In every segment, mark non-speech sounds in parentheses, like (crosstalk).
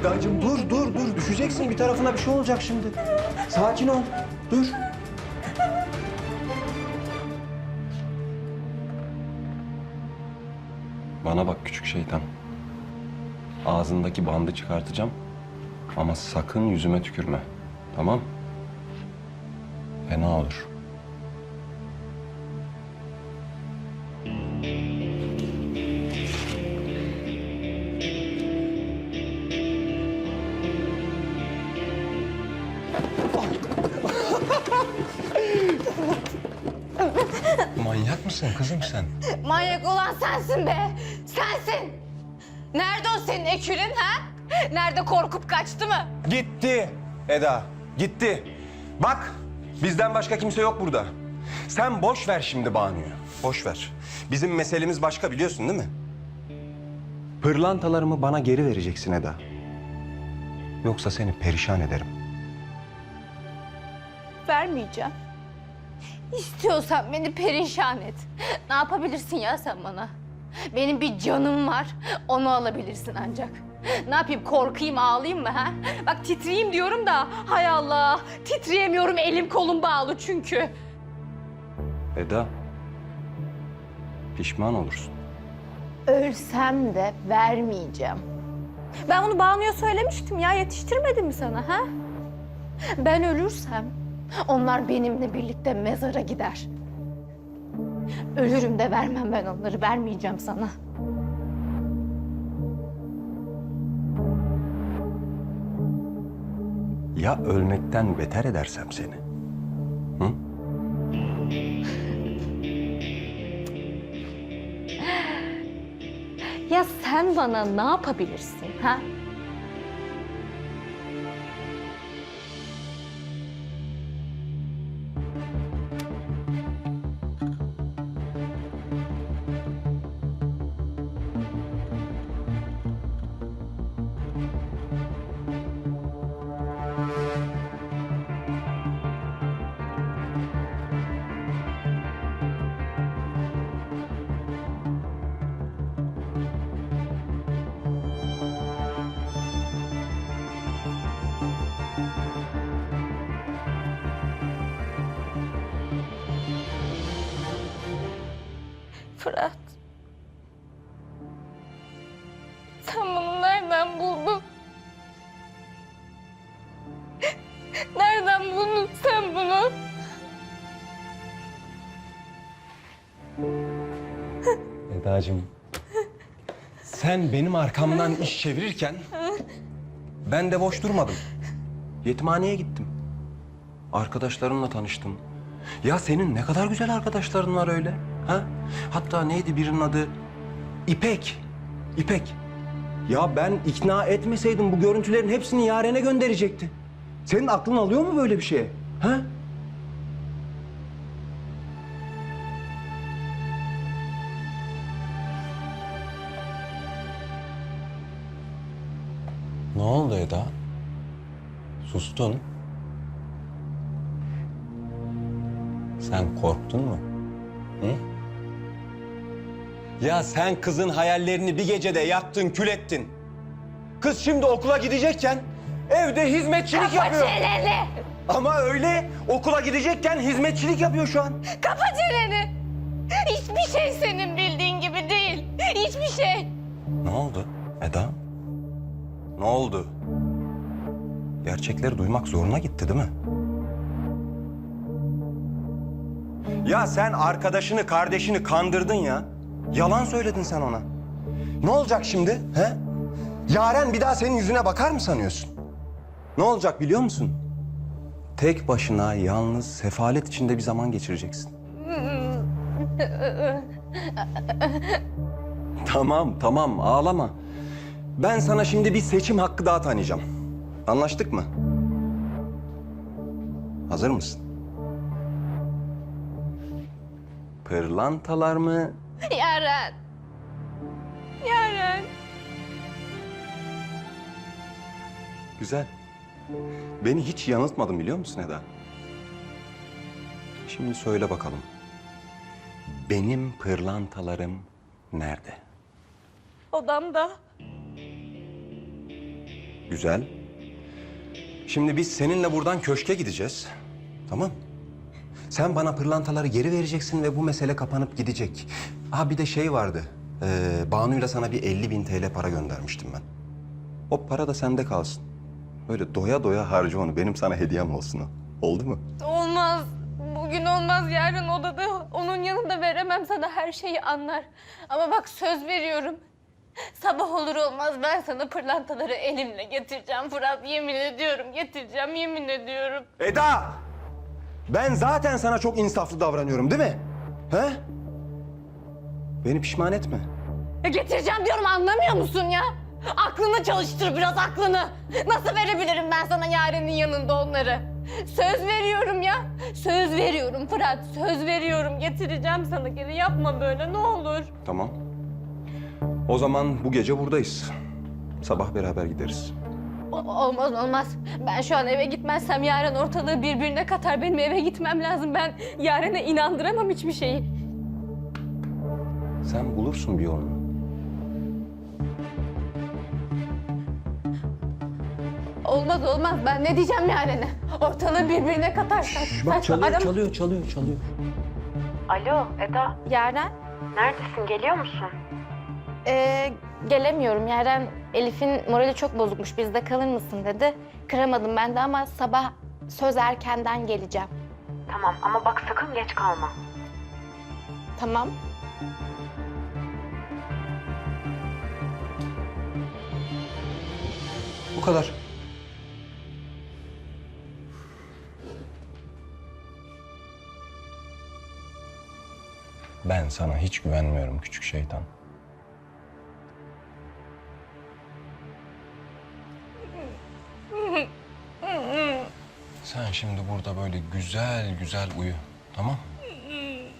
Eda'cığım dur dur dur. Düşeceksin bir tarafına bir şey olacak şimdi. Sakin ol. Dur. Bana bak küçük şeytan. Ağzındaki bandı çıkartacağım. Ama sakın yüzüme tükürme. Tamam? Fena olur. Manyak mısın kızım sen? Manyak olan sensin be. Sensin. Nerede o senin ekürün ha? Nerede korkup kaçtı mı? Gitti Eda, gitti. Bak, bizden başka kimse yok burada. Sen boş ver şimdi Banu'yu. Boş ver. Bizim meselemiz başka biliyorsun değil mi? Pırlantalarımı bana geri vereceksin Eda. Yoksa seni perişan ederim. Vermeyeceğim. İstiyorsan beni perişan et. Ne yapabilirsin ya sen bana? Benim bir canım var. Onu alabilirsin ancak. Ne yapayım korkayım ağlayayım mı ha? Bak titreyeyim diyorum da hay Allah titreyemiyorum elim kolum bağlı çünkü. Eda, pişman olursun. Ölsem de vermeyeceğim. Ben bunu Banu'ya söylemiştim ya yetiştirmedim mi sana ha? Ben ölürsem onlar benimle birlikte mezara gider. Ölürüm de vermem ben onları vermeyeceğim sana. Ya ölmekten beter edersem seni? Hı? Ya sen bana ne yapabilirsin ha? Fırat. Sen bunu nereden buldun? Nereden buldun sen bunu? Eda'cığım, sen benim arkamdan iş çevirirken ben de boş durmadım. Yetimhaneye gittim. Arkadaşlarımla tanıştım. Ya senin ne kadar güzel arkadaşların var öyle. Ha? Hatta neydi birinin adı? İpek. İpek. Ya ben ikna etmeseydim bu görüntülerin hepsini Yaren'e gönderecekti. Senin aklın alıyor mu böyle bir şeye? Ha? Ne oldu Eda? Sustun. Sen korktun mu? Hı? Ya sen kızın hayallerini bir gecede yaktın, kül ettin. Kız şimdi okula gidecekken evde hizmetçilik yapıyor. çeneni! Ama öyle okula gidecekken hizmetçilik yapıyor şu an. Kapa çeneni! Hiçbir şey senin bildiğin gibi değil. Hiçbir şey. Ne oldu Eda? Ne oldu? Gerçekleri duymak zoruna gitti değil mi? Ya sen arkadaşını, kardeşini kandırdın ya. Yalan söyledin sen ona. Ne olacak şimdi? He? Yaren bir daha senin yüzüne bakar mı sanıyorsun? Ne olacak biliyor musun? Tek başına, yalnız, sefalet içinde bir zaman geçireceksin. Tamam, tamam. Ağlama. Ben sana şimdi bir seçim hakkı daha tanıyacağım. Anlaştık mı? Hazır mısın? Pırlantalar mı? (laughs) Yaren. Yaren. Güzel. Beni hiç yanıltmadın biliyor musun Eda? Şimdi söyle bakalım. Benim pırlantalarım nerede? Odamda. Güzel. Şimdi biz seninle buradan köşke gideceğiz. Tamam. Sen bana pırlantaları geri vereceksin ve bu mesele kapanıp gidecek. Ha bir de şey vardı. Ee, Banu'yla sana bir 50 bin TL para göndermiştim ben. O para da sende kalsın. Böyle doya doya harca onu. Benim sana hediyem olsun o. Oldu mu? Olmaz. Bugün olmaz. Yarın odada onun yanında veremem sana her şeyi anlar. Ama bak söz veriyorum. Sabah olur olmaz ben sana pırlantaları elimle getireceğim Fırat. Yemin ediyorum getireceğim yemin ediyorum. Eda! Ben zaten sana çok insaflı davranıyorum değil mi? He? Beni pişman etme. Ya getireceğim diyorum anlamıyor musun ya? Aklını çalıştır biraz aklını. Nasıl verebilirim ben sana Yaren'in yanında onları? Söz veriyorum ya. Söz veriyorum Fırat. Söz veriyorum. Getireceğim sana geri. Yapma böyle ne olur. Tamam. O zaman bu gece buradayız. Sabah beraber gideriz. O- olmaz olmaz. Ben şu an eve gitmezsem Yaren ortalığı birbirine katar. Benim eve gitmem lazım. Ben Yaren'e inandıramam hiçbir şeyi. Sen bulursun bir yolunu. Olmaz olmaz. Ben ne diyeceğim Yaren'e? Ortalığı birbirine katarsan. Saçma, arama- çalıyor, çalıyor, çalıyor. Alo Eda, Yaren? neredesin? Geliyor musun? Ee, gelemiyorum. Yaren Elif'in morali çok bozukmuş. Bizde kalır mısın dedi. Kıramadım ben de ama sabah söz erkenden geleceğim. Tamam ama bak sakın geç kalma. Tamam. Bu kadar. Ben sana hiç güvenmiyorum küçük şeytan. Sen şimdi burada böyle güzel güzel uyu. Tamam?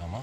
Tamam.